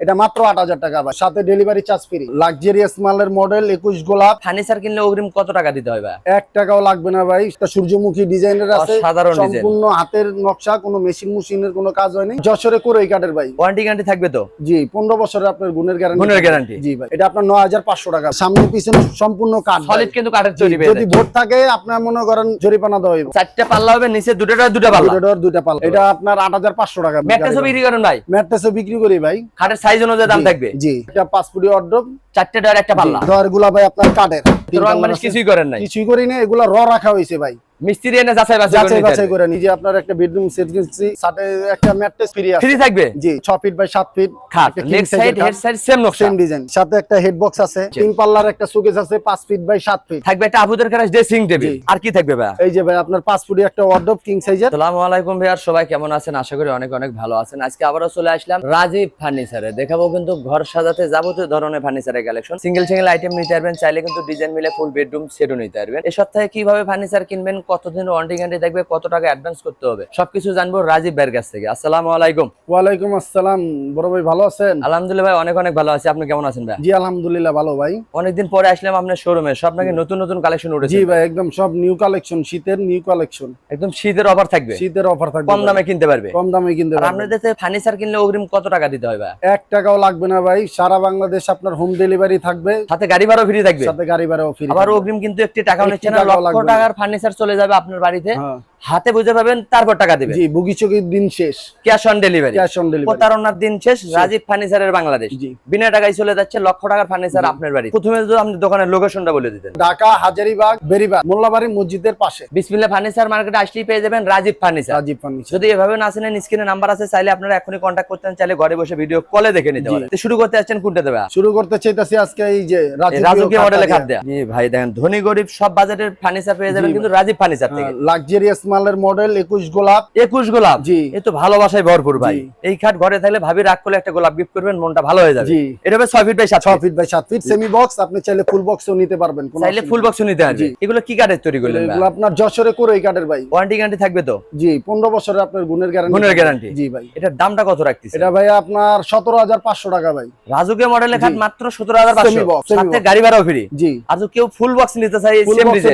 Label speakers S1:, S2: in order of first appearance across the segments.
S1: এটা মাত্র আট হাজার টাকা ভাই। সাথে ডেলিভারি চার্জ ফ্রি লাক্সারিয়াস মালের মডেল একুশ গোলাপ।
S2: ফার্নিচার কিনলে অগ্রিম কত টাকা দিতে হয় ভাই?
S1: এক টাকাও লাগবে না ভাই। এটা সূর্যমুখী ডিজাইনের আছে।
S2: ডিজাইন
S1: সম্পূর্ণ হাতের নকশা কোনো মেশিন মেশিনের কোনো কাজ হয়নি। যশোরে করে এই কাঠের ভাই।
S2: ওয়ারেন্টি গ্যারান্টি থাকবে তো?
S1: জি পনেরো বছরের আপনার গুণের গ্যারান্টি
S2: গুণের guarantee?
S1: জি ভাই এটা আপনার নয় হাজার পাঁচশো টাকা। সামনে পিছনে সম্পূর্ণ কাঠ
S2: সলিড কিন্তু কাঠের তৈরি
S1: যদি ভোট থাকে আপনার মনে করেন জরিপানা দেওয়া হইব।
S2: চারটা পাল্লা হবে নিচে দুটোটা দুটা পাল্লা।
S1: দুটা door, দুইটা এটা আপনার আট হাজার পাঁচশো টাকা
S2: ম্যাট্রেসও বিক্রি করেন ভাই?
S1: ম্যাট্রেসও বিক্রি করি ভাই।
S2: খাটের সাইজ অনুযায়ী দাম থাকবে?
S1: জি। এটা পাঁচ ফুটি অর্ডার
S2: চারটে ডয়ার একটা পাল্লা।
S1: দরগুলা ভাই আপনার কাঠের।
S2: রং মানে। কিছুই করেন নাই?
S1: কিছুই করি না এগুলা র রাখা হয়েছে ভাই।
S2: মিস্ত্রি এনে যাচাই বাছাই
S1: যাচাই
S2: করে
S1: নিজে আপনার একটা বেডরুম সেট কিনছি সাথে একটা ম্যাট্রেস ফ্রি আছে।
S2: ফ্রি থাকবে?
S1: জি ছ ফিট বাই সাত ফিট
S2: খাট। Leg side head side same নকশা।
S1: সেম ডিজাইন সাথে একটা হেড বক্স আছে তিন পাল্লার একটা সুকেস আছে পাঁচ ফিট বাই সাত ফিট
S2: থাকবে একটা আবুদের ড্রেসিং টেবিল আর কি থাকবে ভাই
S1: এই যে ভাই আপনার পাঁচ ফুটি একটা ওয়ার্ডরোব কিং সাইজের
S2: আসসালামু আলাইকুম ভাইয়ার সবাই কেমন আছেন? আশা করি অনেক অনেক ভালো আছেন। আজকে আবারও চলে আসলাম রাজীব ফার্নিচারে দেখাবো কিন্তু ঘর সাজাতে যাবতীয় ধরনের ফার্নিচারের কালেকশন সিঙ্গেল সিঙ্গেল আইটেম নিতে পারবেন চাইলে কিন্তু ডিজাইন মিলে ফুল বেডরুম সেটও নিতে পারবেন। এই সপ্তাহে কীভাবে ফার্নিচার কিনবেন কতদিন ওয়ারেন্টি গ্যারান্টি থাকবে কত টাকা অ্যাডভান্স করতে হবে। সবকিছু জানব রাজীব ভাইয়ের কাছ থেকে। আসসালামু আলাইকুম।
S1: ওয়ালাইকুম আসসালাম। বড় ভাই ভালো আছেন?
S2: আলহামদুলিল্লাহ ভাই অনেক অনেক ভালো আছি। আপনি কেমন আছেন ভাই?
S1: জি আলহামদুলিল্লাহ ভালো ভাই।
S2: অনেকদিন পরে আসলাম আপনার শোরুমে সব নাকি নতুন নতুন কালেকশন উঠেছে।
S1: জি ভাই একদম সব নিউ কালেকশন শীতের নিউ কালেকশন
S2: একদম শীতের অফার থাকবে।
S1: শীতের অফার থাকবে
S2: কম দামে কিনতে পারবে।
S1: কম দামে কিনতে
S2: আর
S1: পারবেন।
S2: আপনাদের ফার্নিচার কিনলে অগ্রিম কত টাকা দিতে হয় ভাই?
S1: এক টাকাও লাগবে না ভাই। সারা বাংলাদেশ আপনার হোম ডেলিভারি থাকবে।
S2: সাথে গাড়ি ভাড়াও ফ্রি থাকবে।
S1: সাথে গাড়ি ভাড়াও ফ্রি
S2: আবার অগ্রিম কিন্তু একটি টাকাও
S1: একটি
S2: নিচ্ছে না। লক্ষ টাকার ফার্নিচার চলে যাবে আপনার বাড়িতে।
S1: হ্যাঁ।
S2: হাতে বুঝে পাবেন তারপর টাকা দিবেন।
S1: জি বুগি চকির দিন শেষ।
S2: Cash on delivery
S1: cash on delivery
S2: প্রতারণার দিন শেষ রাজীব ফার্নিচারের বাংলাদেশ।
S1: জি।
S2: বিনা টাকায় চলে যাচ্ছে লক্ষ টাকার ফার্নিচার আপনার বাড়ি প্রথমে যদি আপনি দোকানের লোকেশনটা বলে দিতেন।
S1: ঢাকা হাজারিবাগ বেরিবাগ মোল্লাবাড়ি মসজিদের পাশে।
S2: বিসমিল্লা ফার্নিচার মার্কেটে আসলেই পেয়ে যাবেন রাজীব ফার্নিচার।
S1: রাজীব ফার্নিচার।
S2: যদি এভাবে না আসেন স্ক্রিনে নাম্বার আছে চাইলে আপনারা এখনই কন্ট্যাক্ট করতেন চাইলে ঘরে বসে ভিডিও কলে দেখে নিতে। পারেন। তো শুরু করতে যাচ্ছেন কোনটা দেবে?
S1: শুরু করতে চাইতেছি আজকে এই যে
S2: এই রাজকীয় মডেলের খাট
S1: দেয়া।
S2: দেয়া। জি ভাই দেখেন ধনী গরিব সব বাজেটের ফার্নিচার পেয়ে যাবেন কিন্তু রাজীব ফার্নিচার থেকে।
S1: লাক্সারিয়াস মালের মডেল একুশ গোলাপ।
S2: একুশ গোলাপ?
S1: জি।
S2: এ তো ভালোবাসায় ভরপুর ভাই। এই খাট ঘরে থাকলে ভাবি রাগ করলে একটা গোলাপ গিফট করবেন মনটা ভালো হয়ে যাবে। এটা হবে ছয় ফিট বাই সাত
S1: ছ ফিট বাই সাত ফিট সেমি বক্স আপনি চাইলে ফুল বক্সও নিতে পারবেন
S2: চাইলে ফুল বক্স নিতে পারবে এগুলো কি কাঠের তৈরি করলেন
S1: এগুলো আপনার যশোরে করে এই কাঠের ভাই।
S2: ওয়ারেন্টি গ্যারান্টি থাকবে তো?
S1: জি পনেরো বছরের আপনার গুণের গ্যারান্টি
S2: গুণের guarantee?
S1: জি ভাই।
S2: এটার দামটা কত রাখতেছে
S1: এটা ভাই আপনার সতেরো হাজার পাঁচশো টাকা ভাই।
S2: রাজুকে মডেলের খাট মাত্র সতেরো হাজার পাঁচশো। সাথে গাড়ি ভাড়াও ফ্রি
S1: জি।
S2: আর কেউ ফুল বক্স নিতে চাই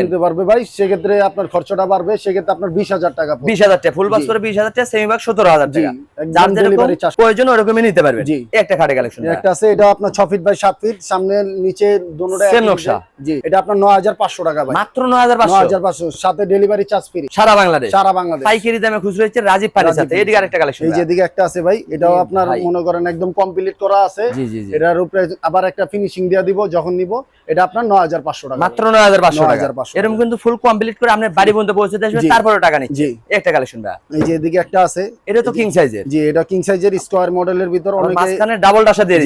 S1: নিতে পারবে ভাই। সেক্ষেত্রে আপনার খরচটা বাড়বে সেক্ষেত্রে আপনার বিশ হাজার টাকা পড়বে।
S2: বিশ হাজার টাকা ফুল বক্স করে বিশ হাজার টাকা সেমি বক্স টাকা।
S1: একদম
S2: যার যেরকম প্রয়োজন ওরকমই নিতে পারবেন।
S1: জি।
S2: একটা খাটে কালেকশন
S1: একটা আছে এটা আপনার ফিট বাই ফিট সামনে নিচে
S2: নকশা।
S1: জি এটা আপনার নয় হাজার পাঁচশো টাকা ভাই।
S2: মাত্র
S1: সাথে ডেলিভারি চার্জ ফ্রি
S2: সারা বাংলাদেশ।
S1: সারা বাংলাদেশ।
S2: পাইকারি দামে খুচরো হচ্ছে রাজীব
S1: রাজীব
S2: এদিকে আরেকটা কালেকশন
S1: এই যেদিকে একটা আছে ভাই এটাও আপনার মনে করেন একদম কমপ্লিট করা আছে। এটার উপরে আবার একটা ফিনিশিং দিয়ে দিব যখন নিব এটা আপনার নয় হাজার পাঁচশো টাকা।
S2: মাত্র নয় হাজার পাঁচশো টাকা।
S1: 9,500
S2: এরকম কিন্তু ফুল কমপ্লিট করে আপনার বাড়ি পর্যন্ত পৌঁছে আসবে
S1: জি।
S2: তারপরে টাকা নিচ্ছে।
S1: জি।
S2: একটা কালেকশন
S1: এই যে এদিকে একটা আছে।
S2: এটা তো কিং সাইজের
S1: জি এটা কিং সাইজের স্কোয়ার মডেলের ভিতর অনেকে
S2: মাঝখানে ডাবল ডাসা দিয়ে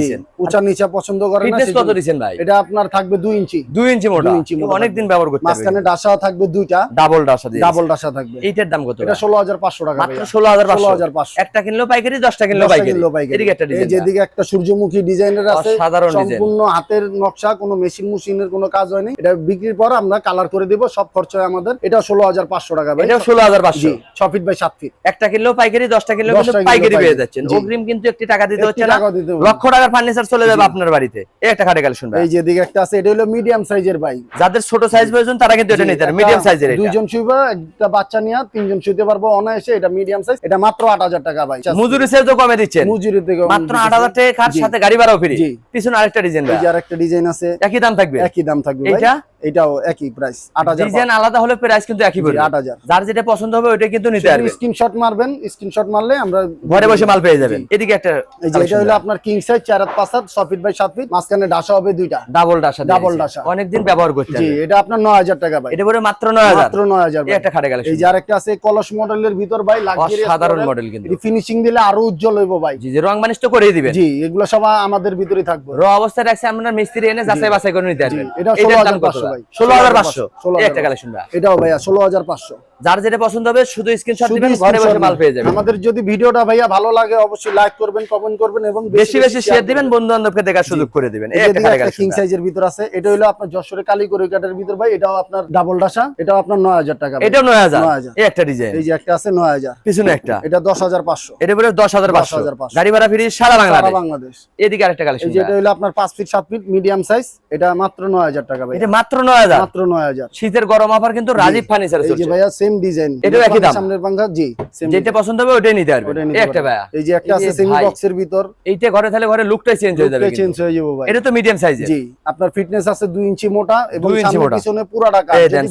S1: উঁচা নিচা পছন্দ করে না
S2: ফিটনেস কত দিচ্ছেন ভাই?
S1: এটা আপনার থাকবে দুই ইঞ্চি।
S2: দুই ইঞ্চি মোটা। অনেক দিন ব্যবহার করতে
S1: মাঝখানে ডাসা থাকবে দুইটা।
S2: ডাবল ডাসা দিয়ে
S1: ডাবল ডাসা থাকবে।
S2: এইটার দাম কত
S1: এটা
S2: ভাই?
S1: ষোলো হাজার পাঁচশো টাকা
S2: মাত্র ষোলো হাজার
S1: ষোলো
S2: পাঁচশো
S1: হাজার পাঁচশো।
S2: একটা কিনলেও পাইকারি দশটা পাইকারি। এদিকে একটা
S1: এই
S2: ডিজাইন
S1: যেদিকে একটা সূর্যমুখী ডিজাইনের আছে।
S2: সাধারণ ডিজাইন
S1: সম্পূর্ণ হাতের নকশা কোনো মেশিন মেশিনের কোনো কাজ হয়নি। এটা বিক্রির পর আমরা কালার করে দিব সব খরচ হয় আমাদের। এটা ষোলো হাজার পাঁচশো টাকা ভাই
S2: এটাও ষোলো হাজার পাঁচশো।
S1: ছ ফিট বাই সাত ফিট
S2: একটা কিনলেও পাইকারি দশটা কিনলেও পাইকারি পেয়ে যাচ্ছেন। অগ্রিম কিন্তু একটি টাকা দিতে হচ্ছে না। লক্ষ টাকার ফার্নিচার চলে যাবে আপনার বাড়িতে। এই একটা খাটে কালেকশন
S1: এই যে দিকে একটা আছে এটা হলো মিডিয়াম সাইজের ভাই।
S2: যাদের ছোট সাইজ প্রয়োজন তারা কিন্তু এটা নিতে পারে। মিডিয়াম সাইজের এটা।
S1: দুইজন শুইবা একটা বাচ্চা নিয়ে তিনজন শুইতে পারব অনায়াসে। এটা মিডিয়াম সাইজ এটা মাত্র আট হাজার টাকা ভাই।
S2: মজুরি তো কমে দিচ্ছেন।
S1: মজুরি থেকে
S2: মাত্র আট হাজার টাকা সাথে গাড়ি ভাড়াও ফ্রি। পিছনে আরেকটা ডিজাইন
S1: এই যে আরেকটা ডিজাইন আছে।
S2: একই দাম থাকবে?
S1: একই দাম থাকবে ভাই।
S2: এইটা?
S1: এটাও একই প্রাইস আট হাজার
S2: ডিজাইন আলাদা হলে প্রাইস কিন্তু একই পড়বে।
S1: আট হাজার।
S2: যার যেটা পছন্দ হবে ওইটা কিন্তু নিতে পারবে।
S1: স্ক্রিনশট মারবেন স্ক্রিনশট মারলে আমরা
S2: ঘরে বসে মাল পেয়ে যাবেন। এদিকে একটা
S1: এই যে এটা হলো আপনার কিং সাইজ চার হাত পাঁচ হাত ছ ফিট বাই সাত ফিট মাঝখানে ডাসা হবে দুইটা।
S2: ডাবল ডাসা
S1: Double ডাসা।
S2: অনেকদিন ব্যবহার করতে
S1: জি এটা আপনার নয় হাজার টাকা ভাই।
S2: এটা পরে মাত্র নয় হাজার।
S1: মাত্র নয় হাজার
S2: এই একটা খাটে কালেকশন
S1: এই যে আরেকটা আছে কলস মডেলের ভিতর ভাই
S2: অসাধারণ মডেল কিন্তু।
S1: ফিনিশিং দিলে আরও উজ্জ্বল হইব ভাই।
S2: জি যে রং মানিশ তো করেই দিবেন।
S1: জি এগুলো সব আমাদের ভিতরে থাকবে।
S2: র অবস্থায় রাখছে আমরা মিস্ত্রি এনে যাচাই বাছাই করে নিতে পারবেন
S1: এটা ভাই।
S2: ষোলো হাজার পাঁচশো।
S1: হাজার
S2: একটা কালেকশন
S1: এটাও ভাইয়া ষোলো হাজার পাঁচশো।
S2: যার যেটা পছন্দ হবে শুধু স্ক্রিনশট দিবেন ঘরে বসে মাল পেয়ে যাবেন।
S1: আমাদের যদি ভিডিওটা ভাইয়া ভালো লাগে অবশ্যই লাইক করবেন কমেন্ট করবেন এবং
S2: বেশি বেশি শেয়ার দিবেন বন্ধু বান্ধবকে দেখার সুযোগ করে দিবেন। একটা
S1: কিং সাইজের ভিতর আছে এটা হলো আপনার যশোরে কাটের ভিতর ভাই এটাও আপনার ডাবল ডাসা এটাও আপনার নয় হাজার টাকা ভাই।
S2: এটাও নয় হাজার।
S1: 9000
S2: এই একটা ডিজাইন
S1: এই যে একটা আছে নয় হাজার।
S2: পিছনে একটা।
S1: এটা দশ হাজার পাঁচশো।
S2: এটা বলে দশ হাজার পাঁচশো।
S1: 10,500
S2: গাড়ি ভাড়া ফ্রি সারা বাংলাদেশ।
S1: বাংলাদেশ।
S2: এদিকে আরেকটা
S1: এই
S2: কালেকশন
S1: যে এটা হলো আপনার পাঁচ ফিট সাত ফিট মিডিয়াম সাইজ এটা মাত্র নয় হাজার টাকা ভাই।
S2: এটা মাত্র নয় হাজার।
S1: মাত্র নয় হাজার।
S2: শীতের গরম অফার কিন্তু রাজীব ফার্নিচার
S1: এই যে ভাইয়া সেম ডিজাইন
S2: একই দাম?
S1: সামনের পাঙ্খা জি
S2: যেটা পছন্দ হবে ওটাই নিতে পারবে। এই একটা ভাইয়া।
S1: এই যে একটা আছে সেমি বক্সের ভিতর।
S2: এইটা ঘরে তাহলে ঘরে লুকটাই চেঞ্জ হয়ে যাবে
S1: চেঞ্জ হয়ে যাব ভাই।
S2: এটা তো মিডিয়াম সাইজের
S1: জি আপনার ফিটনেস আছে দুই ইঞ্চি মোটা এবং সামনে পিছনে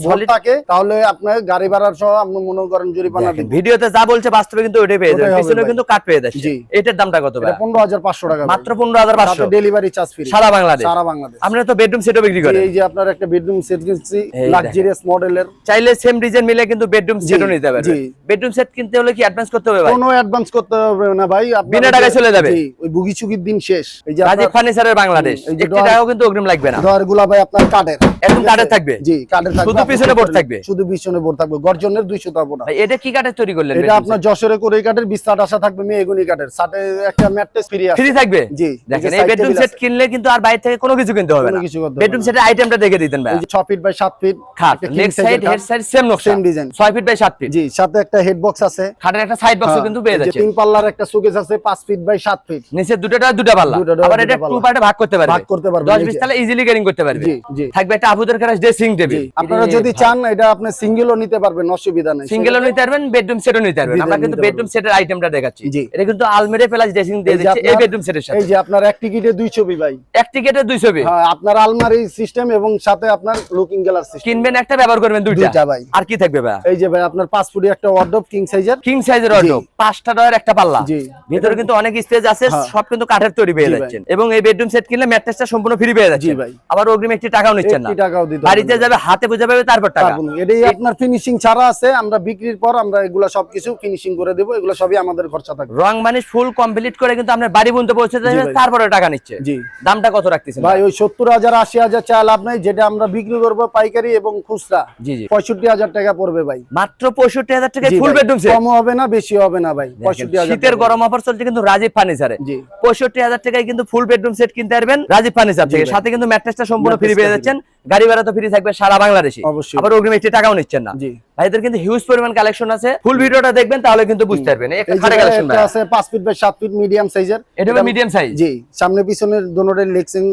S1: যদি থাকে তাহলে আপনার গাড়ি ভাড়ার সহ আপনি মনে করেন জরিমানা
S2: দেখেন,
S1: দিবেন।
S2: ভিডিওতে যা বলছে বাস্তবে কিন্তু ওটাই পেয়ে যাবেন। পিছনে কিন্তু কাট পেয়ে যাচ্ছে। এটার দামটা কত ভাই
S1: এটা পনেরো হাজার পাঁচশো টাকা
S2: মাত্র পনেরো হাজার পাঁচশো।
S1: ডেলিভারি চার্জ ফ্রি
S2: সারা বাংলাদেশ।
S1: সারা বাংলাদেশ।
S2: আপনারা তো বেডরুম সেটও বিক্রি করেন
S1: এই যে আপনার একটা বেডরুম সেট কিনছি লাক্সারিয়াস মডেলের
S2: চাইলে সেম ডিজাইন মিলে কিন্তু বেডরুম সেটও নিতে পারবেন
S1: জি।
S2: বেডরুম সেট কিনতে হলে কি অ্যাডভান্স করতে হবে ভাই?
S1: কোনো অ্যাডভান্স করতে হবে না ভাই
S2: বিনা টাকায় চলে যাবে?
S1: ওই বুগি চুগির দিন শেষ। এই যে
S2: রাজীব ফার্নিচারের বাংলাদেশ। একটি টাকাও কিন্তু অগ্রিম লাগবে না।
S1: ডয়ার ভাই আপনার কাঠের।
S2: একদম কাঠের থাকবে?
S1: জি কাঠের থাকবে।
S2: শুধু পিছনে বোর্ড থাকবে?
S1: শুধু পিছনে বোর্ড থাকবে। গর্জনের দুইশো থাকব না
S2: ভাই এটা কি কাঠের তৈরি করলেন
S1: এটা আপনার যশোরে করে কাঠের বিস্তার আশা থাকবে মেয়েগুনি কাঠের। সাথে একটা ম্যাট্রেস ফ্রি আছে।
S2: ফ্রি থাকবে?
S1: জি
S2: দেখেন এই বেডরুম সেট কিনলে কিন্তু আর বাইরে থেকে কোনো কিছু কিনতে হবে না। বেডরুম। সেটের আইটেমটা দেখে দিতেন ভাই
S1: 6 ফিট বাই 7 ফিট
S2: খাট leg side head side same নকশা।
S1: Same design।
S2: 6 feet by 7 feet
S1: জি সাথে একটা হেড বক্স আছে।
S2: খাটের একটা সাইড বক্সও
S1: হ্যাঁ,
S2: কিন্তু পেয়ে যাচ্ছে
S1: তিন পাল্লার একটা সুকেস আছে 5 ফিট বাই 7 ফিট
S2: নিচে দুটোটা দুটা পাল্লা। আবার এটা টু পার্টে ভাগ করতে পারবে।
S1: ভাগ করতে পারবে,
S2: দশ
S1: এই
S2: বিশ
S1: যে।
S2: তাহলে ইজিলি ক্যারিং করতে পারবে।
S1: জি জি।
S2: থাকবে একটা আপুদের কাছে ড্রেসিং টেবিল
S1: আপনারা যদি চান এটা আপনি সিঙ্গেলও নিতে পারবেন অসুবিধা নেই।
S2: সিঙ্গেলও নিতে পারবেন বেডরুম সেটও নিতে পারবেন। আমরা কিন্তু
S1: নিতে
S2: বেডরুম সেটের আইটেমটা দেখাচ্ছি।
S1: জি।
S2: এটা কিন্তু আলমিরে প্লাস ড্রেসিং দিয়ে দিচ্ছে এই
S1: আপনার-
S2: বেডরুম সেটের সাথে
S1: এই যে আপনার এক টিকিটে দুই ছবি ভাই।
S2: এক টিকেটে দুই ছবি।
S1: হ্যাঁ আপনার আলমারি সিস্টেম এবং সাথে আপনার লুকিং গ্লাস সিস্টেম
S2: কিনবেন একটা ব্যবহার করবেন দুইটা।
S1: ভাই।
S2: আর কি থাকবে ভাই
S1: এই যে ভাই আপনার পাঁচ ফুটি একটা ওয়ার্ডরোব কিং সাইজের
S2: কিং সাইজের পাঁচটা ডয়ের একটা পাল্লা। ভিতরে কিন্তু অনেক স্পেস আছে
S1: হ্যাঁ।
S2: সব কিন্তু কাঠের তৈরি পেয়ে
S1: জি
S2: যাচ্ছেন। এবং এই বেডরুম সেট কিনলে ম্যাট্রেসটা সম্পূর্ণ ফ্রি পেয়ে যাচ্ছেন।
S1: ভাই।
S2: আবার অগ্রিম একটি টাকাও নিচ্ছেন না।
S1: টাকাও দিতে
S2: বাড়িতে যাবে হাতে বুঝে পাবে তারপর টাকা।
S1: এটাই আপনার ফিনিশিং ছাড়া আছে আমরা বিক্রির পর আমরা এগুলা সবকিছু ফিনিশিং করে দেবো এগুলো সবই আমাদের খরচা থাকবে।
S2: রং মানে ফুল কমপ্লিট করে কিন্তু আপনার বাড়ি পর্যন্ত পৌঁছে যাবে তারপরে টাকা নিচ্ছে।
S1: জি।
S2: দামটা কত রাখতেছেন?
S1: ভাই ওই সত্তর হাজার আশি হাজার চা লাভ নাই যেটা আমরা বিক্রি করব পাইকারি এবং খুচরা।
S2: জি জি।
S1: পঁয়ষট্টি হাজার টাকা পড়বে ভাই।
S2: মাত্র পঁয়ষট্টি হাজার টাকা ফুল বেডরুম
S1: কম হবে না বেশি হবে না ভাই পঁয়ষট্টি
S2: শীতের গরম অফার চলছে কিন্তু রাজীব ফার্নিচারে।
S1: জি।
S2: পঁয়ষট্টি হাজার টাকায় কিন্তু ফুল বেডরুম সেট কিনতে পারবেন রাজীব ফার্নিচার থেকে। সাথে কিন্তু ম্যাট্রেসটা সম্পূর্ণ ফ্রি পেয়ে যাচ্ছেন। গাড়ি ভাড়া তো ফ্রি থাকবে সারা বাংলাদেশে।
S1: অবশ্যই।
S2: আবার অগ্রিম একটি টাকাও নিচ্ছেন না। ভাইদের কিন্তু হিউজ পরিমাণ কালেকশন আছে। ফুল ভিডিওটা দেখবেন তাহলে কিন্তু বুঝতে পারবেন। একটা খাটে কালেকশন
S1: আছে পাঁচ ফিট বাই সাত ফিট মিডিয়াম সাইজের
S2: এটা মিডিয়াম সাইজ
S1: জি সামনে পিছনের লেক্সিং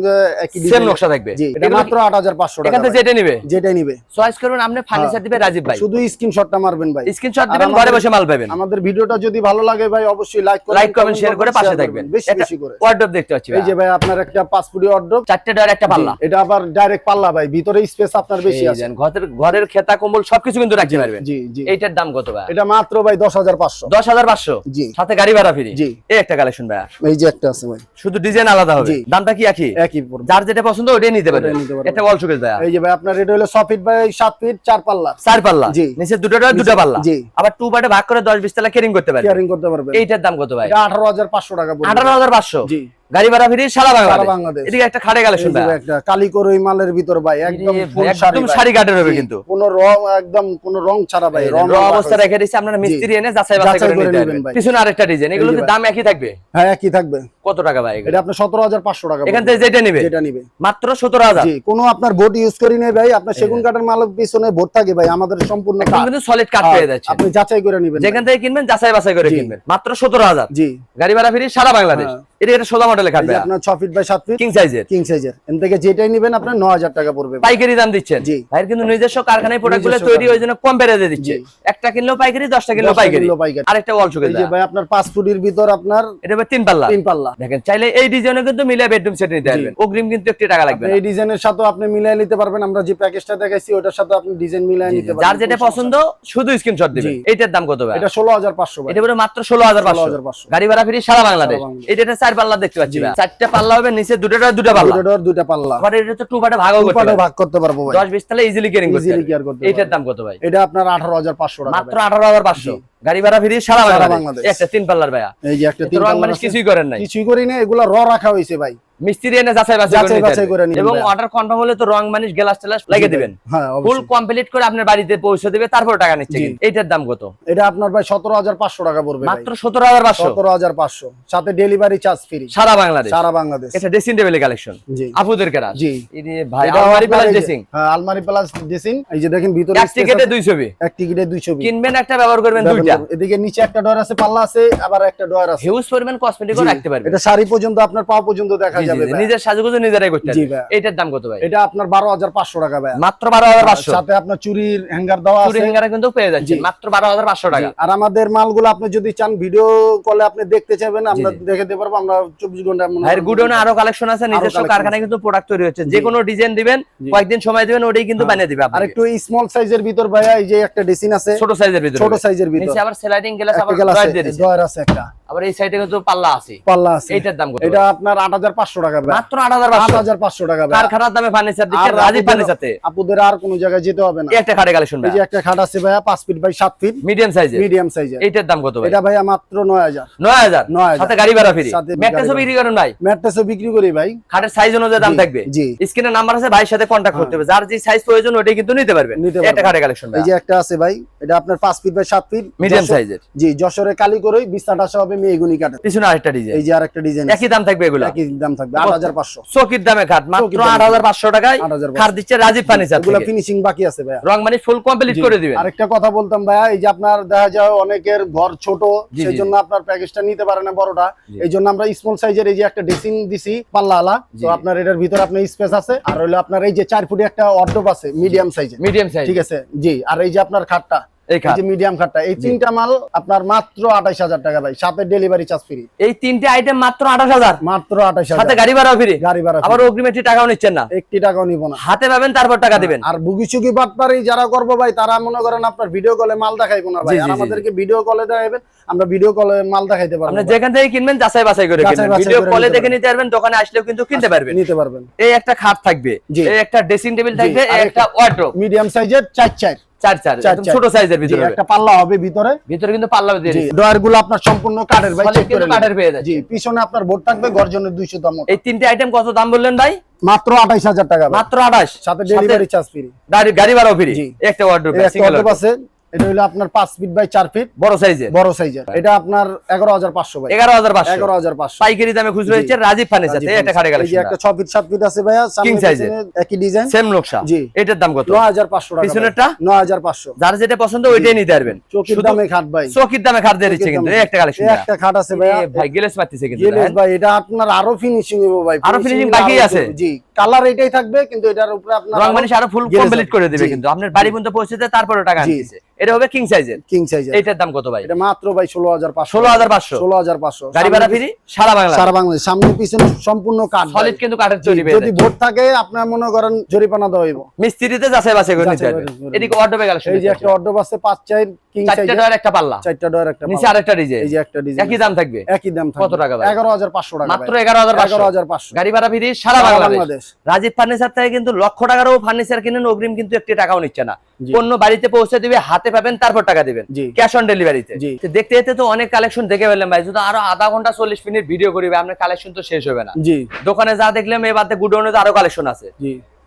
S1: একই
S2: সেম নকশা থাকবে।
S1: এটা মাত্র আট হাজার পাঁচশো
S2: এখান
S1: টাকা
S2: থেকে
S1: ভাই।
S2: যেটা নিবে।
S1: যেটাই নিবে।
S2: চয়েস করবেন আপনি ফার্নিচার
S1: হ্যাঁ।
S2: দিবে রাজীব ভাই।
S1: শুধু স্ক্রিনশটটা মারবেন ভাই।
S2: স্ক্রিনশট দিবেন ঘরে বসে মাল পাবেন।
S1: আমাদের ভিডিওটা যদি ভালো লাগে ভাই অবশ্যই লাইক
S2: লাইক কমেন্ট শেয়ার করে পাশে থাকবেন।
S1: বেশি বেশি করে।
S2: ওয়ার্ডরোব দেখতে পাচ্ছি
S1: এই যে ভাই আপনার একটা পাঁচ ফুটি অর্ডব
S2: চারটে ডয়ার একটা পাল্লা।
S1: এটা আবার ডাইরেক্ট পাল্লা ভাই। ভিতরে স্পেস আপনার বেশি আছে।
S2: ঘরের ঘরের খেতা কম্বল সবকিছু কিন্তু রাখতে পারবেন।
S1: জি জি।
S2: এইটার দাম কত ভাই?
S1: এটা মাত্র ভাই দশ হাজার পাঁচশো।
S2: দশ হাজার পাঁচশো?
S1: জি।
S2: সাথে গাড়ি ভাড়া ফ্রি
S1: জি।
S2: এই একটা কালেকশন ভাইয়া
S1: এই যে একটা আছে ভাই।
S2: শুধু ডিজাইন আলাদা হবে। দামটা কি একই?
S1: একই পড়বে।
S2: যার যেটা পছন্দ ওটাই নিতে পারবেন
S1: পারবেন।
S2: একটা শোকেস ভাইয়া।
S1: এই যে ভাই আপনার এটা হলো ছ ফিট বাই সাত ফিট চার পাল্লা।
S2: চার পাল্লা।
S1: জি।
S2: নিচে দুটো দুটো পাল্লা।
S1: জি।
S2: আবার টু পার্টে ভাগ করে দশ বিশ তালা কেরিং করতে পারবেন।
S1: কেয়ারিং করতে পারবেন।
S2: এইটার দাম কত ভাই?
S1: এটা আঠারো হাজার পাঁচশো টাকা পড়বে।
S2: আঠারো হাজার পাঁচশো।
S1: জি।
S2: গাড়ি ভাড়া ফ্রি সারা বাংলাদেশ। এদিকে একটা খাটে কালেকশন
S1: মালের ভিতর ভাই একদম ফুল শাড়ি
S2: একদম শাড়ি কাটের হবে কিন্তু।
S1: কোনো রং একদম কোনো রং ছাড়া ভাই রং
S2: অবস্থা রেখে দিচ্ছে আপনারা মিস্ত্রি এনে যাচাই বাছাই করে
S1: করে নেবেন
S2: পিছনে আরেকটা ডিজাইন এগুলো
S1: এই যে
S2: কি
S1: ভাই।
S2: দাম একই থাকবে?
S1: হ্যাঁ একই থাকবে।
S2: কত টাকা ভাই
S1: এটা আপনার সতেরো হাজার পাঁচশো টাকা
S2: এখান থেকে যেটা নিবে?
S1: যেটা নিবে।
S2: মাত্র সতেরো হাজার?
S1: জি কোনো আপনার বোট ইউজ করি নাই ভাই আপনার সেগুন কাঠের মালের পিছনে বোট থাকে ভাই আমাদের সম্পূর্ণ কাঠ।
S2: কিন্তু সলিড
S1: হ্যাঁ,
S2: পেয়ে যাচ্ছে।
S1: আপনি যাচাই করে নেবেন
S2: যেখান থেকে কিনবেন যাচাই বাছাই করে কিনবেন। মাত্র সতেরো হাজার।
S1: জি।
S2: গাড়ি ভাড়া ফ্রি সারা বাংলাদেশ। এটা একটা সোজা মডেলে
S1: এই
S2: খাটবে
S1: যে আপনার ছ ফিট বাই সাত ফিট
S2: কিং সাইজের
S1: কিং সাইজের এন থেকে যেটাই নিবেন আপনার ন টাকা পড়বে।
S2: পাইকারি দাম দিচ্ছেন।
S1: জি।
S2: ভাইয়ের কিন্তু নিজস্ব কারখানায় প্রোডাক্ট তৈরি ওই জন্য কম প্রাইসে দিচ্ছে। একটা কিনলেও পাইকারি দশটা কিনলেও পাইকারি। আরেকটা ওয়াল শুকে
S1: এই ভাই আপনার পাঁচ ফুটির ভিতর আপনার
S2: এটা হবে তিন পাল্লা।
S1: তিন পাল্লা।
S2: দেখেন চাইলে এই ডিজাইনে কিন্তু মিলে বেডরুম সেট নিতে পারবেন। অগ্রিম কিন্তু একটি টাকা লাগবে
S1: এই ডিজাইনের সাথে আপনি মিলাই নিতে পারবেন। আমরা যে প্যাকেজটা দেখাইছি ওটার সাথে আপনি ডিজাইন মিলাই নিতে পারবেন।
S2: যার যেটা পছন্দ শুধু স্ক্রিনশট দিবেন।
S1: জি।
S2: এইটার দাম কত ভাই?
S1: এটা ষোলো হাজার পাঁচশো ভাই।
S2: এটা পুরো মাত্র ষোলো হাজার পাঁচশো।
S1: 16,500
S2: গাড়ি ভাড়া ফ্রি সারা বাংলাদেশ। এটা চার পাল্লা দেখতে পাচ্ছি। চারটা পাল্লা হবে নিচে দুটো দুটো পাল্লা।
S1: দুটো পাল্লা।
S2: আবার এটা তো টু পার্টে ভাগ করতে
S1: ভাগ করতে পারব ভাই।
S2: দশ বিশ তাহলে ইজিলি কেয়ারিং করতে
S1: Easily
S2: পারবেন।
S1: করতে
S2: এইটার দাম কত ভাই?
S1: এটা আপনার আঠারো হাজার পাঁচশো টাকা
S2: মাত্র
S1: ভাই।
S2: আঠারো হাজার পাঁচশো। গাড়ি ভাড়া ফ্রি সারা বাংলাদেশ। একটা তিন পাল্লার ভাইয়া।
S1: এই যে একটা তিন
S2: রং
S1: পাল্লার
S2: মানুষ কিছুই করেন নাই।
S1: কিছুই করি না এগুলা র রাখা হয়েছে ভাই।
S2: মিস্ত্রি এনে যাচাই বাছাই করে
S1: করে
S2: এবং অর্ডার কনফার্ম হলে তো রং মানিশ গ্লাস টেলাস লাগিয়ে দিবেন।
S1: হ্যাঁ
S2: ফুল কমপ্লিট করে আপনার বাড়িতে পৌঁছে দেবে তারপর টাকা নিচ্ছে এইটার দাম কত?
S1: এটা আপনার ভাই সতেরো হাজার পাঁচশো টাকা পড়বে
S2: মাত্র সতেরো হাজার পাঁচশো?
S1: সতেরো হাজার পাঁচশো। সাথে ডেলিভারি চার্জ ফ্রি
S2: সারা বাংলাদেশ?
S1: সারা বাংলাদেশ।
S2: এটা ড্রেসিং কালেকশন আপুদের কেরাস
S1: জি।
S2: এই ভাই আলমারি প্লাস ড্রেসিং
S1: হ্যাঁ আলমারি প্লাস ড্রেসিং এই যে দেখেন ভিতরে
S2: এক টিকেটে দুই ছবি।
S1: এক টিকিটে দুই ছবি।
S2: কিনবেন একটা ব্যবহার করবেন দুইটা।
S1: এদিকে নিচে একটা ডয়ার আছে পাল্লা আছে আবার একটা ডয়ার আছে।
S2: হিউজ পরিমাণ কসমেটিকও। রাখতে পারবেন।
S1: এটা শাড়ি পর্যন্ত আপনার পা পর্যন্ত দেখা
S2: জি,
S1: যাবে।
S2: নিজের সাজুগুজু নিজেরাই করতে। এইটার দাম কত ভাই?
S1: এটা আপনার বারো হাজার পাঁচশো টাকা ভাই।
S2: মাত্র বারো হাজার পাঁচশো?
S1: সাথে আপনার চুরির হ্যাঙ্গার দেওয়া
S2: হিঙ্গারা কিন্তু পেয়ে যাচ্ছেন। মাত্র বারো হাজার পাঁচশো টাকা।
S1: আর আমাদের মালগুলো আপনি যদি চান ভিডিও কলে আপনি দেখতে চাইবেন আমরা দিতে পারব আমরা চব্বিশ ঘণ্টা
S2: ভাইয়ের আরও কালেকশন আছে নিজস্ব কারখানায় কিন্তু প্রোডাক্ট তৈরি হচ্ছে। যে কোনো ডিজাইন দিবেন কয়েকদিন সময় দিবেন ওটাই কিন্তু
S1: হ্যাঁ।
S2: বানিয়ে দিবে
S1: আর একটু স্মল সাইজের ভিতর ভাইয়া এই যে একটা ডেসিন আছে
S2: ছোট সাইজের ভিতরে
S1: ছোট সাইজের ভিতর।
S2: নিচে আবার স্লাইডিং গ্লাস আবার।
S1: ডয়ার আছে একটা।
S2: আবার এই সাইডে কিন্তু পাল্লা আছে।
S1: পাল্লা আছে।
S2: এইটার দাম কত?
S1: এটা আপনার আট হাজার পাঁচশো টাকা ভাই
S2: মাত্র আট হাজার
S1: আট
S2: পাঁচশো
S1: হাজার পাঁচশো টাকা ভাই
S2: কারখানার দামে ফার্নিচার রাজীব
S1: আপুদের-
S2: ফার্নিচারতে
S1: আপুদের আর কোনো জায়গায় যেতে হবে না।
S2: একটা খাটে কালেকশন
S1: এই যে একটা খাট আছে ভাইয়া পাঁচ ফিট বাই সাত ফিট
S2: মিডিয়াম সাইজের
S1: মিডিয়াম সাইজের
S2: এইটার দাম কত ভাই?
S1: এটা ভাইয়া মাত্র নয় হাজার।
S2: নয় হাজার?
S1: নয় হাজার।
S2: সাথে গাড়ি ভাড়া ফ্রি। ম্যাট্রেসও বিক্রি করেন ভাই।
S1: ম্যাট্রেসও বিক্রি করি ভাই।
S2: খাটের সাইজ অনুযায়ী দাম থাকবে।
S1: জি।
S2: স্ক্রিনে নাম্বার আছে ভাইয়ের সাথে কন্ট্যাক্ট করতে হবে। যার যে সাইজ প্রয়োজন ওটাই কিন্তু নিতে পারবেন একটা। খাটে কালেকশন
S1: এই যে একটা আছে ভাই এটা আপনার পাঁচ ফিট বাই সাত ফিট
S2: মিডিয়াম সাইজের
S1: জি যশোরে কালি করে বিস্তারটা আসা হবে
S2: পিছনে আরেকটা ডিজাইন
S1: এই যে আরেকটা ডিজাইন
S2: একই দাম থাকবে এগুলো?
S1: একই দাম থাকবে আট হাজার পাঁচশো।
S2: চকির দামে খাট মাত্র
S1: চকির দামে।
S2: আট হাজার পাঁচশো টাকায়
S1: 8,500
S2: দিচ্ছে রাজীব ফার্নিচার
S1: এগুলো ফিনিশিং বাকি আছে ভাইয়া।
S2: রং মানে ফুল কমপ্লিট করে দিবেন।
S1: আরেকটা কথা বলতাম এই যে আপনার দেখা যায় অনেকের ঘর ছোট সেই। জন্য আপনার প্যাকেজটা নিতে পারে না বড়টা। এই জন্য আমরা স্মল সাইজের এই যে একটা ড্রেসিং দিছি পাল্লা আলা। তো আপনার এটার ভিতরে আপনার স্পেস আছে। আর হলো আপনার এই যে চার ফুটি একটা অর্ডব আছে মিডিয়াম সাইজের
S2: মিডিয়াম সাইজ
S1: ঠিক আছে? জি আর এই যে আপনার খাটটা
S2: এই
S1: এই যে মিডিয়াম খাটটা এই তিনটা মাল আপনার মাত্র আঠাইশ হাজার টাকা ভাই সাথে ডেলিভারি চার্জ ফ্রি
S2: এই তিনটে আইটেম মাত্র সাথে গাড়ি ভাড়া ফ্রি
S1: গাড়ি ভাড়া
S2: আবার অগ্রিম একটি টাকাও নিচ্ছেন না?
S1: একটি টাকাও নিব না।
S2: হাতে পাবেন তারপর টাকা দিবেন।
S1: আর বাটপারি যারা করব ভাই তারা মনে করেন আপনার ভিডিও কলে মাল দেখাইবো না ভাই। আর আমাদেরকে ভিডিও কলে দেখাইবেন আমরা ভিডিও কলে মাল দেখাইতে পারব
S2: আপনি যেখান থেকে কিনবেন যাচাই বাছাই করে কিনবেন। ভিডিও কলে দেখে নিতে পারবেন দোকানে আসলেও কিন্তু কিনতে পারবেন।
S1: নিতে পারবেন।
S2: এই একটা খাট থাকবে এই একটা ড্রেসিং টেবিল থাকবে এই একটা ওয়ার্ড্রোব
S1: মিডিয়াম সাইজের চার চার।
S2: চার চার ছোট সাইজের ভিতরে।
S1: একটা পাল্লা হবে ভিতরে।
S2: ভিতরে কিন্তু পাল্লা দিয়ে।
S1: ডয়ারগুলো আপনার সম্পূর্ণ কাঠের ভাই চেক করে
S2: কাঠের পেয়ে যাচ্ছে।
S1: জি পিছনে আপনার বোর্ড থাকবে গর্জনের দুইশো দাম
S2: এই তিনটে আইটেম কত দাম বললেন ভাই?
S1: মাত্র আঠাইশ হাজার টাকা
S2: মাত্র আঠাশ।
S1: সাথে ডেলিভারি চার্জ ফ্রি
S2: গাড়ি ভাড়াও ফ্রি। একটা ওয়ার্ড্রোব
S1: আছে। এটা হলো আপনার পাঁচ ফিট বাই চার ফিট
S2: বড় সাইজের।
S1: বড় সাইজের। এটা আপনার এগারো হাজার পাঁচশো ভাই।
S2: এগারো হাজার পাঁচশো।
S1: এগারো হাজার পাঁচশো।
S2: পাইকারি দামে খুচরো। হচ্ছে রাজীব ফার্নিচার এই একটা
S1: এই একটা ফিট ফিট আছে ভাইয়া
S2: এর।
S1: পিছনে একই ডিজাইন
S2: সেম নকশা।
S1: জি।
S2: এটার দাম কত?
S1: নয় হাজার পাঁচশো টাকা
S2: পিছনেরটা?
S1: নয় হাজার পাঁচশো।
S2: যার যেটা পছন্দ ওইটাই নিতে পারবেন।
S1: চকির দামে খাট ভাই।
S2: চকির দামে খাট দিয়ে দিচ্ছে কিন্তু এই একটা কালেকশন
S1: এই একটা খাট আছে ভাইয়া।
S2: ভাই গেলেস মারতেছে কিন্তু
S1: গেলেস ভাই এটা আপনার আরও ফিনিশিং হবে ভাই।
S2: আরও finishing বাকি আছে?
S1: জি কালার এটাই থাকবে কিন্তু এটার উপরে আপনার
S2: রং মানিশ আরও ফুল কমপ্লিট করে দিবে কিন্তু। আপনার বাড়ি পর্যন্ত পৌঁছে দেয় তারপরে টাকা
S1: জি।
S2: এটা হবে কিং সাইজের
S1: কিং সাইজের
S2: এইটার দাম কত ভাই?
S1: এটা মাত্র ভাই ষোলো হাজার পাঁচশো।
S2: ষোলো হাজার পাঁচশো।
S1: ষোলো হাজার পাঁচশো।
S2: গাড়ি ভাড়া ফ্রি? সারা বাংলা
S1: সারা বাংলাদেশ সামনে পিছনে সম্পূর্ণ কাঠ
S2: সলিড কিন্তু কাঠের তৈরি
S1: যদি। ভোট থাকে আপনার মনে করেন জরিপানা হইব।
S2: মিস্ত্রিতে যাচাই বাছাই করে নিতে এদিকে কালেকশন
S1: এই যে একটা অর্ডব আছে পাঁচ চার কিং
S2: চারটে
S1: সাইজের
S2: ডয়ার একটা পাল্লা।
S1: চারটা ডয়ার একটা
S2: নিচে আরেকটা ডিজাইন
S1: এই যে একটা ডিজাইন
S2: একই দাম থাকবে?
S1: একই দাম
S2: কত টাকা ভাই?
S1: এগারো হাজার পাঁচশো টাকা
S2: মাত্র এগারো হাজার
S1: এগারো হাজার পাঁচশো।
S2: গাড়ি ভাড়া ফ্রি সারা বাংলাদেশ। রাজীব ফার্নিচার থেকে কিন্তু লক্ষ টাকারও ফার্নিচার কিনেন অগ্রিম কিন্তু একটি টাকাও নিচ্ছে না। পণ্য বাড়িতে পৌঁছে দিবে হাতে পাবেন তারপর টাকা দিবেন। ক্যাশ অন ডেলিভারিতে দেখতে যেতে তো অনেক কালেকশন দেখে ফেললাম ভাই। যদি আরও আধা ঘণ্টা চল্লিশ মিনিট ভিডিও করিবে আপনার কালেকশন তো শেষ হবে না। দোকানে যা দেখলাম এবার গুডনে গুডাউনে তো আরও কালেকশন আছে।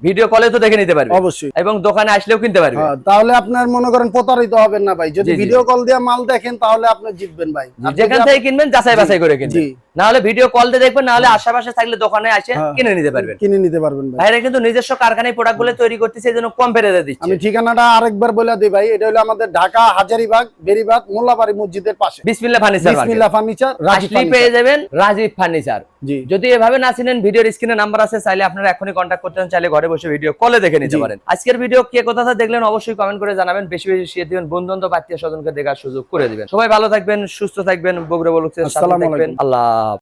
S2: ভিডিও কলে তো দেখে নিতে পারবে।
S1: অবশ্যই।
S2: এবং দোকানে আসলেও কিনতে পারবে।
S1: হ্যাঁ, তাহলে আপনার মনে করেন প্রতারিত হবেন না ভাই। যদি। ভিডিও কল দিয়ে মাল দেখেন তাহলে আপনি জিতবেন ভাই।
S2: যেখান থেকে কিনবেন যাচাই বাছাই করে কিনবেন। না হলে ভিডিও কল দিয়ে দেখবেন না হলে আশেপাশে থাকলে দোকানে আসে
S1: হ্যাঁ।
S2: কিনে নিতে পারবেন।
S1: কিনে নিতে পারবেন ভাই।
S2: ভাইরা কিন্তু নিজস্ব কারখানায় প্রোডাক্টগুলো তৈরি করতেছে এই জন্য কম ফেরত দিচ্ছে।
S1: আমি ঠিকানাটা আরেকবার বলে দিই ভাই এটা হলো আমাদের ঢাকা হাজারিবাগ বেরিবাগ মোল্লাবাড়ি মসজিদের পাশে।
S2: বিসমিল্লাহ ফার্নিচার
S1: বিসমিল্লাহ ফার্নিচার রাজীব
S2: পেয়ে যাবেন রাজীব ফার্নিচার।
S1: জি।
S2: যদি এভাবে না চিনেন ভিডিওর স্ক্রিনে নাম্বার আছে চাইলে আপনারা এখনই কন্ট্যাক্ট করতে চান চাইলে ঘরে বসে ভিডিও কলে দেখে নিতে। পারেন। আজকের ভিডিও কে কোথা দেখলেন অবশ্যই কমেন্ট করে জানাবেন। বেশি বেশি শেয়ার দিবেন বন্ধু বান্ধব আত্মীয় স্বজনকে দেখার সুযোগ করে দিবেন। সবাই ভালো থাকবেন সুস্থ থাকবেন বগুড়া বলুক থাকবেন। আল্লাহ